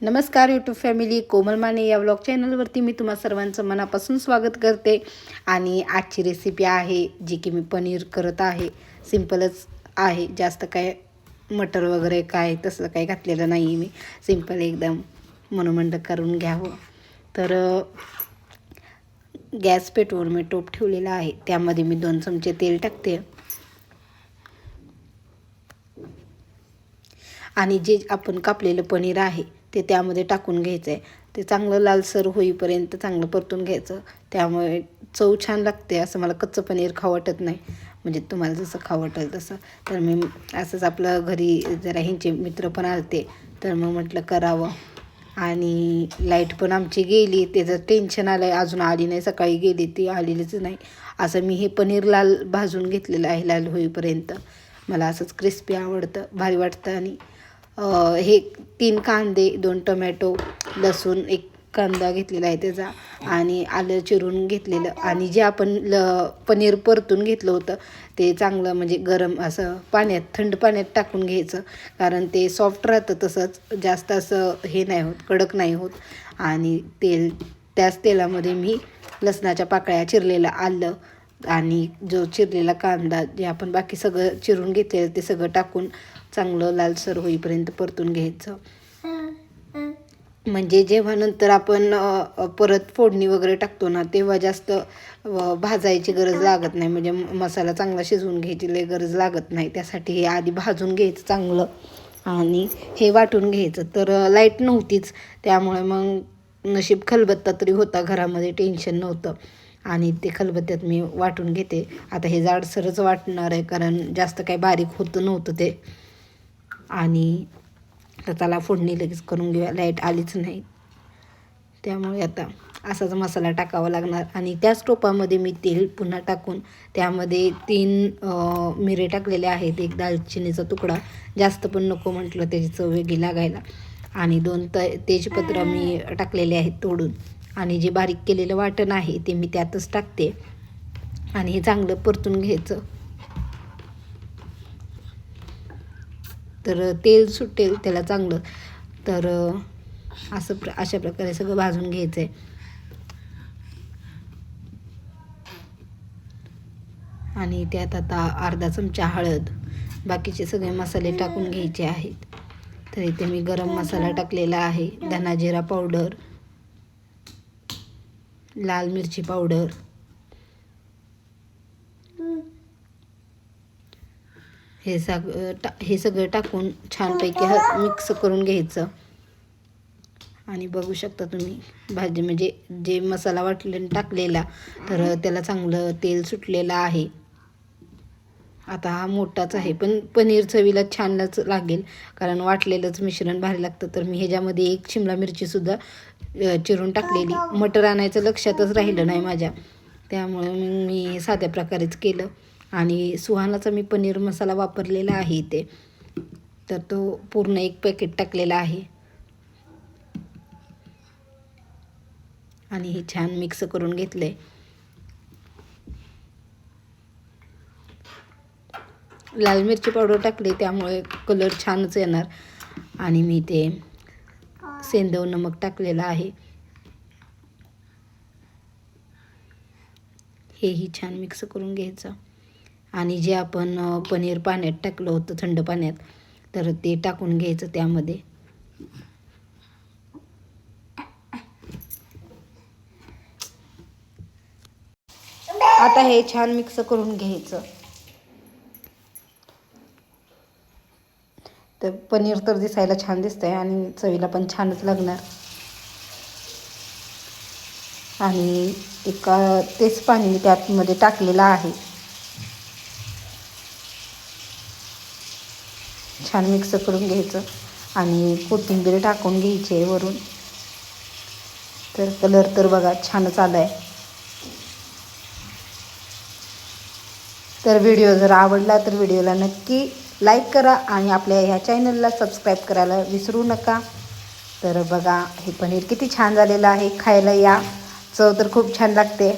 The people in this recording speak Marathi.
नमस्कार यूट्यूब फॅमिली कोमल माने या व्लॉग चॅनलवरती मी तुम्हा सर्वांचं मनापासून स्वागत करते. आणि आजची रेसिपी आहे जी की मी पनीर करत आहे. सिम्पलच आहे जास्त काय मटर वगैरे काय तसं काही घातलेलं नाही आहे मी. सिंपल एकदम मनोमंड करून घ्यावं. तर गॅस पेटवून मी टोप ठेवलेला आहे. त्यामध्ये मी दोन चमचे तेल टाकते. आणि जे आपण कापलेलं पनीर आहे ते त्यामध्ये टाकून घ्यायचं आहे ते चांगलं लालसर होईपर्यंत चांगलं परतून घ्यायचं. त्यामुळे चव छान लागते असं मला कच्चं पनीर खावं वाटत नाही. म्हणजे तुम्हाला जसं खावं वाटेल तसं. तर मी असंच आपलं घरी जरा ह्यांचे मित्र पण आलते. तर मग म्हटलं करावं. आणि लाइट पण आमची गेली. त्याचं टेन्शन आलं आहे अजून आली नाही. सकाळी गेली ती आलेलीच नाही. असं मी हे पनीर लाल भाजून घेतलेलं आहे लाल होईपर्यंत. मला असंच क्रिस्पी आवडतं भारी वाटतं आणि हे तीन कांदे दोन टोमॅटो लसूण एक कांदा घेतलेला आहे त्याचा आणि आलं चिरून घेतलेलं आणि जे आपण ल पनीर परतून घेतलं होतं ते चांगलं म्हणजे गरम असं पाण्यात थंड पाण्यात टाकून घ्यायचं. कारण ते सॉफ्ट राहतं तसंच जास्त असं हे नाही होत कडक नाही होत. आणि तेल त्याच तेलामध्ये मी लसणाच्या पाकळ्या चिरलेलं आलं आणि जो चिरलेला कांदा जे आपण बाकी सगळं चिरून घेतलेलं ते सगळं टाकून चांगलं लालसर होईपर्यंत परतून घ्यायचं. म्हणजे जेव्हा नंतर आपण परत फोडणी वगैरे टाकतो ना तेव्हा जास्त भाजायची गरज लागत नाही. म्हणजे मसाला चांगला शिजवून घ्यायची लय गरज लागत नाही. त्यासाठी हे आधी भाजून घ्यायचं चांगलं आणि हे वाटून घ्यायचं. तर लाइट नव्हतीच. त्यामुळे मग नशीब खलबत्ता तरी होता घरामध्ये टेन्शन नव्हतं. आणि ते खलबत्त्यात मी वाटून घेते. आता हे जाडसरच वाटणार आहे कारण जास्त काही बारीक होतं नव्हतं ते. आणि तर त्याला फोडणी लगेच करून घेऊया. लाइट आलीच नाही. त्यामुळे आता असाच मसाला टाकावा लागणार. आणि त्याच टोपामध्ये मी तेल पुन्हा टाकून त्यामध्ये तीन मिरे टाकलेले आहेत. एक दालचिनीचा तुकडा. जास्त पण नको म्हटलं त्याची चव वेगळी लागायला. आणि दोन त तेजपत्र मी टाकलेले आहेत तोडून. आणि जे बारीक केलेलं वाटण आहे ते मी त्यातच टाकते. आणि हे चांगलं परतून घ्यायचं. तर तेल सुटेल त्याला चांगलं. तर असं प्र अशा प्रकारे सगळं भाजून घ्यायचं आहे आणि त्यात आता अर्धा चमचा हळद. बाकीचे सगळे मसाले टाकून घ्यायचे आहेत. तर इथे मी गरम मसाला टाकलेला आहे. धनाजिरा पावडर लाल मिरची पावडर हे सग टा हे सगळं टाकून छानपैकी ह मिक्स करून घ्यायचं. आणि बघू शकता तुम्ही भाजी म्हणजे जे मसाला वाटले टाकलेला तर त्याला चांगलं तेल सुटलेलं आहे. आता हा मोठाच आहे पण पनीर चवीला छानच लागेल कारण वाटलेलंच मिश्रण भारी लागतं. तर मी ह्याच्यामध्ये एक शिमला मिरचीसुद्धा चिरून टाकलेली. मटर आणायचं लक्षातच राहिलं नाही माझ्या. त्यामुळे मग मी साध्या प्रकारेच केलं. आणि सुहानाचा मी पनीर मसाला वापरलेला आहे इथे. तर तो पूर्ण एक पॅकेट टाकलेला आहे. आणि हे छान मिक्स करून घेतलं आहे लाल मिरची पावडर टाकली त्यामुळे कलर छानच येणार. आणि मी ते सेंदव नमक टाकलेलं आहे. हेही छान मिक्स करून घ्यायचं. आणि जे आपण पनीर पाण्यात टाकलं होतं थंड पाण्यात तर ते टाकून घ्यायचं त्यामध्ये. आता हे छान मिक्स करून घ्यायचं. तर पनीर तर दिसायला छान दिसतंय आणि चवीला पण छानच लागणार. आणि एका तेच पाणी मी त्यातमध्ये टाकलेलं आहे. छान मिक्स करून घ्यायचं आणि कोथिंबीर टाकून घ्यायची आहे वरून. तर कलर तर बघा छानच आला आहे तर व्हिडिओ जर आवडला तर व्हिडिओला नक्की लाईक करा आणि आपल्या ह्या चॅनलला सबस्क्राईब करायला विसरू नका. तर बघा हे पनीर किती छान झालेलं आहे. खायला या. चव तर खूप छान लागते.